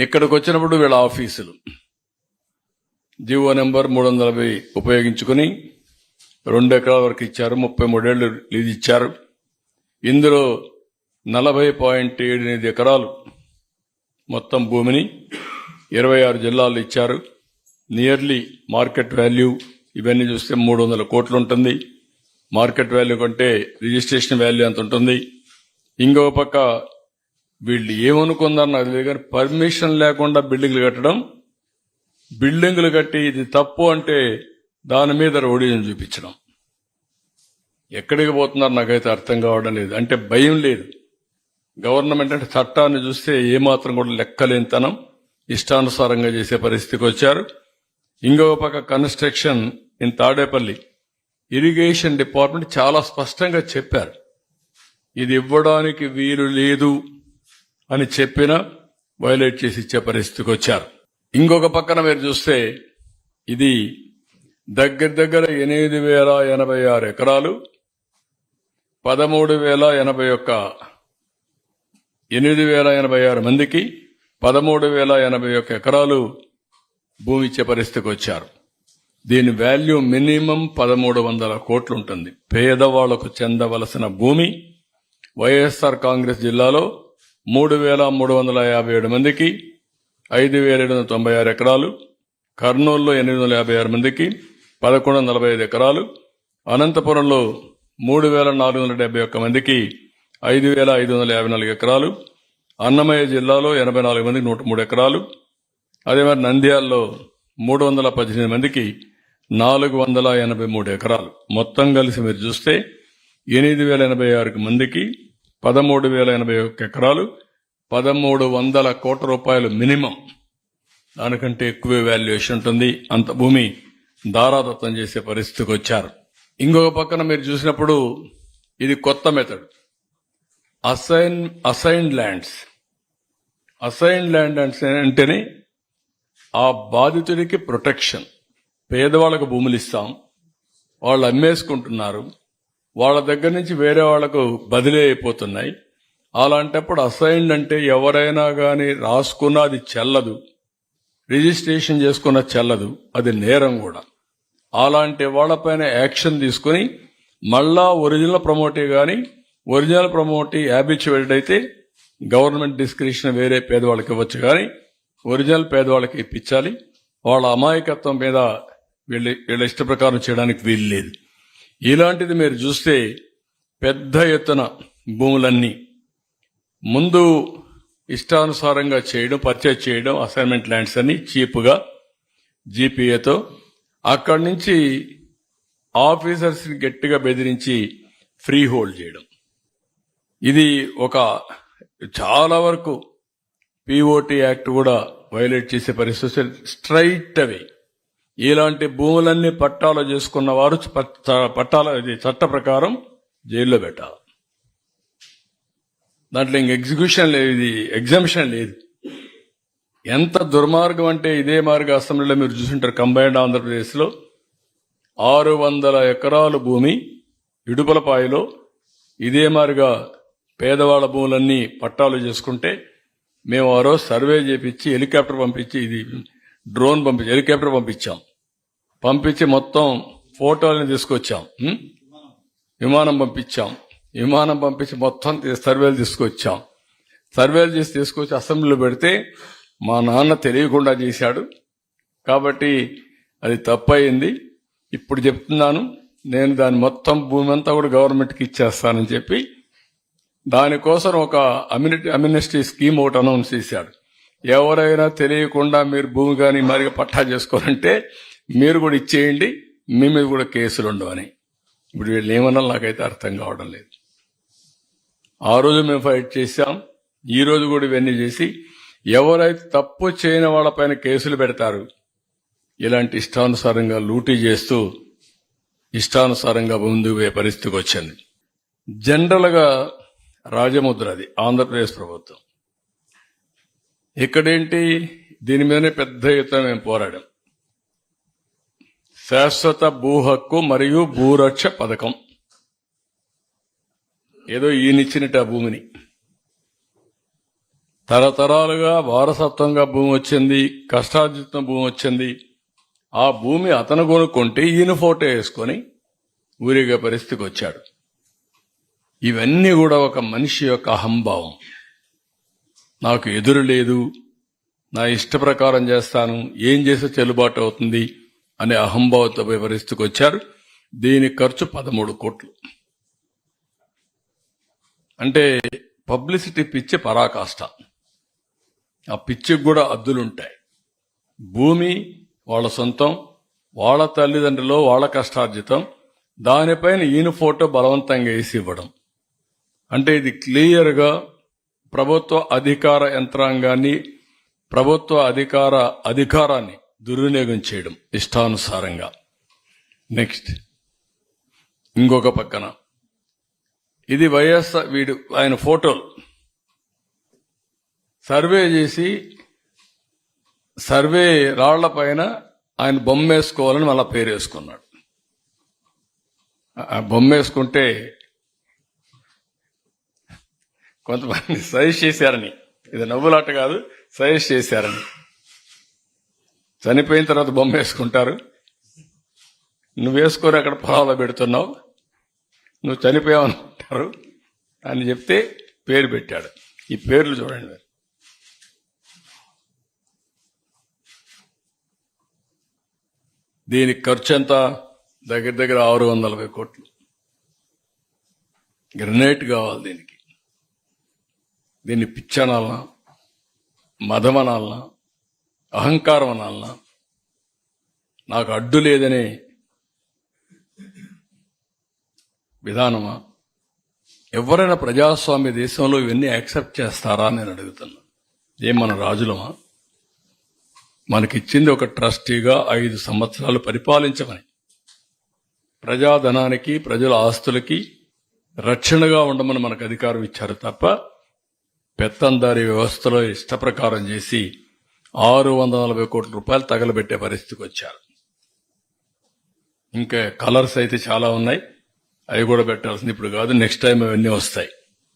ఇక్కడికి వచ్చినప్పుడు వీళ్ళ ఆఫీసులు. జీవో నెంబర్ మూడు వందల నలభై ఉపయోగించుకుని రెండు ఎకరాల వరకు ఇచ్చారు ముప్పై మూడేళ్ళు లీజ్ ఇచ్చారు. ఇందులో నలభై పాయింట్ ఏడు ఎనిమిది ఎకరాలు మొత్తం భూమిని ఇరవై ఆరు జిల్లాలు ఇచ్చారు. నియర్లీ మార్కెట్ వాల్యూ ఇవన్నీ చూస్తే మూడు వందల కోట్లు ఉంటుంది. మార్కెట్ వాల్యూ కంటే రిజిస్ట్రేషన్ వాల్యూ అంత ఉంటుంది. ఇంకొక పక్క వీళ్ళు ఏమనుకుందారు నాకు తెలియదు కానీ పర్మిషన్ లేకుండా బిల్డింగ్లు కట్టడం బిల్డింగ్లు కట్టి ఇది తప్పు అంటే దాని మీద రౌడీని చూపించడం. ఎక్కడికి పోతున్నారు నాకైతే అర్థం కావడం లేదు. అంటే భయం లేదు. గవర్నమెంట్ అంటే చట్టాన్ని చూస్తే ఏమాత్రం కూడా లెక్కలేనితనం ఇష్టానుసారంగా చేసే పరిస్థితికి వచ్చారు. ఇంకొక పక్క construction in Tadepalli. Irrigation department చాలా స్పష్టంగా చెప్పారు. ఇది ఇవ్వడానికి వీలు లేదు. అని చెప్పినా వైలేట్ చేసి ఇచ్చే పరిస్థితికి వచ్చారు. ఇంకొక పక్కన మీరు చూస్తే ఇది దగ్గర దగ్గర ఎనిమిది వేల ఎనభై ఆరు ఎకరాలు పదమూడు వేల ఎనభై ఒక్క ఎనిమిది వేల ఎనభై ఆరు మందికి పదమూడు వేల ఎనభై ఒక్క ఎకరాలు భూమి ఇచ్చే పరిస్థితికి వచ్చారు. దీని వాల్యూ మినిమం పదమూడు వందల కోట్లు ఉంటుంది. పేదవాళ్ళకు చెందవలసిన భూమి వైఎస్ఆర్ కాంగ్రెస్ జిల్లాలో మూడు వేల మూడు వందల యాభై ఏడు మందికి ఐదు వేల ఏడు వందల తొంభై ఆరు ఎకరాలు కర్నూలులో ఎనిమిది వందల యాభై ఆరు మందికి పదకొండు వందల నలభై ఐదు ఎకరాలు అనంతపురంలో మూడు వేల నాలుగు వందల డెబ్బై ఒక్క మందికి ఐదు వేల ఐదు వందల యాభై నాలుగు ఎకరాలు అన్నమయ్య జిల్లాలో ఎనభై నాలుగు మందికి నూట మూడు ఎకరాలు అదే మరి నంద్యాలలో మూడు వందల పద్దెనిమిది మందికి నాలుగు వందల ఎనభై మూడు ఎకరాలు. మొత్తం కలిసి మీరు చూస్తే ఎనిమిది వేల ఎనభై ఆరు మందికి పదమూడు వేల ఎనభై ఒక్క ఎకరాలు పదమూడు వందల కోట్ల రూపాయలు మినిమం. దానికంటే ఎక్కువే వాల్యుయేషన్ ఉంటుంది. అంత భూమి దారాదత్తం చేసే పరిస్థితికి వచ్చారు. ఇంకొక పక్కన మీరు చూసినప్పుడు ఇది కొత్త method. Assign assigned lands. Assigned land అంటేనే ఆ బాధితుడికి ప్రొటెక్షన్. పేదవాళ్ళకు భూములు ఇస్తాం. వాళ్ళు అమ్మేసుకుంటున్నారు. వాళ్ళ దగ్గర నుంచి వేరే వాళ్ళకు బదిలీ అయిపోతున్నాయి. అలాంటప్పుడు అసైన్డ్ అంటే ఎవరైనా కానీ రాసుకున్న అది చెల్లదు. రిజిస్ట్రేషన్ చేసుకున్న చెల్లదు. అది నేరం కూడా. అలాంటి వాళ్ళపైన యాక్షన్ తీసుకుని మళ్ళా ఒరిజినల్ ప్రమోటీ కానీ ఒరిజినల్ ప్రమోటీ హ్యాబిచువేటెడ్ అయితే గవర్నమెంట్ డిస్క్రిప్షన్ వేరే పేదవాళ్ళకి ఇవ్వచ్చు కానీ ఒరిజినల్ పేదవాళ్ళకి ఇప్పించాలి. వాళ్ళ అమాయకత్వం మీద వీళ్ళ వీళ్ళ ఇష్ట ప్రకారం చేయడానికి వీలు లేదు. ఇలాంటిది మీరు చూస్తే పెద్ద ఎత్తున భూములన్నీ ముందు ఇష్టానుసారంగా చేయడం పర్చేజ్ చేయడం అసైన్మెంట్ ల్యాండ్స్ అని చీప్గా జీపీఏతో అక్కడి నుంచి ఆఫీసర్స్ని గట్టిగా బెదిరించి ఫ్రీ హోల్డ్ చేయడం. ఇది ఒక చాలా వరకు పిఓటి యాక్ట్ కూడా వైలేట్ చేసే పరిస్థితి స్ట్రైట్ అవే ఇలాంటి భూములన్నీ పట్టాలు చేసుకున్న వారు పట్ట- పట్టాల చట్ట ప్రకారం జైల్లో పెట్టాలి. దాంట్లో ఇంక ఎగ్జిక్యూషన్ లేదు ఇది ఎగ్జామిషన్ లేదు. ఎంత దుర్మార్గం అంటే ఇదే మార్గ అసెంబ్లీలో మీరు చూసుంటారు కంబైన్డ్ ఆంధ్రప్రదేశ్లో. ఆరు వందల ఎకరాలు భూమి ఇడుపలపాయలో ఇదే మారిగా పేదవాళ్ళ భూములన్నీ పట్టాలు చేసుకుంటే మేము ఆ రోజు సర్వే చేపించి హెలికాప్టర్ పంపించి ఇది డ్రోన్ పంపించి హెలికాప్టర్ పంపించాం. పంపించి మొత్తం ఫోటోలని తీసుకొచ్చాం. విమానం పంపించాం. విమానం పంపించి మొత్తం సర్వేలు తీసుకొచ్చాం. సర్వేలు చేసి తీసుకొచ్చి అసెంబ్లీలో పెడితే మా నాన్న తెలియకుండా చేశాడు. కాబట్టి అది తప్పయింది. ఇప్పుడు చెప్తున్నాను నేను దాని మొత్తం భూమి అంతా కూడా గవర్నమెంట్కి ఇచ్చేస్తానని చెప్పి దానికోసం ఒక అమ్యూనిటీ అమ్యూనిస్టీ స్కీమ్ ఒకటి అనౌన్స్ చేశాడు. ఎవరైనా తెలియకుండా మీరు భూమి కానీ మరిగా పట్టా చేసుకోరంటే మీరు కూడా ఇచ్చేయండి మీ మీద కూడా కేసులు ఉండవని. ఇప్పుడు వీళ్ళు ఏమన్నా నాకైతే అర్థం కావడం లేదు. ఆ రోజు మేము ఫైట్ చేశాం ఈ రోజు కూడా ఇవన్నీ చేసి ఎవరైతే తప్పు చేయని వాళ్ళపైన కేసులు పెడతారు ఇలాంటి ఇష్టానుసారంగా లూటీ చేస్తూ ఇష్టానుసారంగా ముందుకు పోయే పరిస్థితికి వచ్చింది జనరల్గా రాజముద్ర అది ఆంధ్రప్రదేశ్ ప్రభుత్వం. ఇక్కడేంటి దీని మీదనే పెద్ద ఎత్తున మేము పోరాడాం. శాశ్వత భూ హక్కు మరియు భూరక్ష పథకం. ఏదో ఈయనిచ్చినట్టు ఆ భూమిని. తరతరాలుగా వారసత్వంగా భూమి వచ్చింది కష్టార్జితం భూమి వచ్చింది. ఆ భూమి అతను కొనుక్కుంటే ఈయన ఫోటో వేసుకొని ఊరిగే పరిస్థితికి వచ్చాడు. ఇవన్నీ కూడా ఒక మనిషి యొక్క అహంభావం. నాకు ఎదురు లేదు నా ఇష్ట ప్రకారం చేస్తాను ఏం చేస్తే చెల్లుబాటు అవుతుంది అనే అహంభావంతో వివరిస్తుకొచ్చారు. పరిస్థితికి వచ్చారు దీని ఖర్చు పదమూడు కోట్లు. అంటే పబ్లిసిటీ పిచ్చి పరాకాష్ట. ఆ పిచ్చికి కూడా అద్దులుంటాయి. భూమి వాళ్ళ సొంతం వాళ్ళ తల్లిదండ్రులు వాళ్ళ కష్టార్జితం దానిపైన ఈయన ఫోటో బలవంతంగా వేసి ఇవ్వడం. అంటే ఇది క్లియర్గా ప్రభుత్వ అధికార యంత్రాంగాన్ని ప్రభుత్వ అధికార అధికారాన్ని దుర్వినియోగం చేయడం ఇష్టానుసారంగా. నెక్స్ట్ ఇంకొక పక్కన. ఇది వైఎస్ఆర్ వీడు ఆయన ఫోటోలు సర్వే చేసి సర్వే రాళ్ళ పైన ఆయన బొమ్మ వేసుకోవాలని మళ్ళా పేరు వేసుకున్నాడు ఆ బొమ్మ వేసుకుంటే కొంతమంది సజెస్ట్ చేశారని. ఇది నవ్వులాట కాదు సజెస్ట్ చేశారని. చనిపోయిన తర్వాత బొమ్మ వేసుకుంటారు. నువ్వు వేసుకొని అక్కడ పొలాలో పెడుతున్నావు. నువ్వు చనిపోయావు అనుకుంటారు అని చెప్తే పేరు పెట్టాడు. ఈ పేర్లు చూడండి. దీనికి ఖర్చు ఎంత? దగ్గర దగ్గర ఆరు వందల కోట్లు. గ్రనేట్ కావాలి దీనికి. దీన్ని పిచ్చనాలనా? మదమనాలనా? అహంకారం అనాలనా నాకు అడ్డు లేదనే విధానమా? ఎవరైనా ప్రజాస్వామ్య దేశంలో ఇవన్నీ యాక్సెప్ట్ చేస్తారా నేను అడుగుతున్నా. ఏం మన రాజులమా? మనకిచ్చింది ఒక ట్రస్టీగా ఐదు సంవత్సరాలు పరిపాలించమని. ప్రజాధనానికి ప్రజల ఆస్తులకి రక్షణగా ఉండమని మనకు అధికారం ఇచ్చారు తప్ప పెత్తందారి వ్యవస్థలో ఇష్ట ప్రకారం చేసి ఆరు వందల నలభై కోట్ల రూపాయలు తగలబెట్టే పరిస్థితికి వచ్చారు. ఇంకా కలర్స్ అయితే చాలా ఉన్నాయి. అవి కూడా పెట్టాల్సింది ఇప్పుడు కాదు నెక్స్ట్ టైం అవన్నీ వస్తాయి.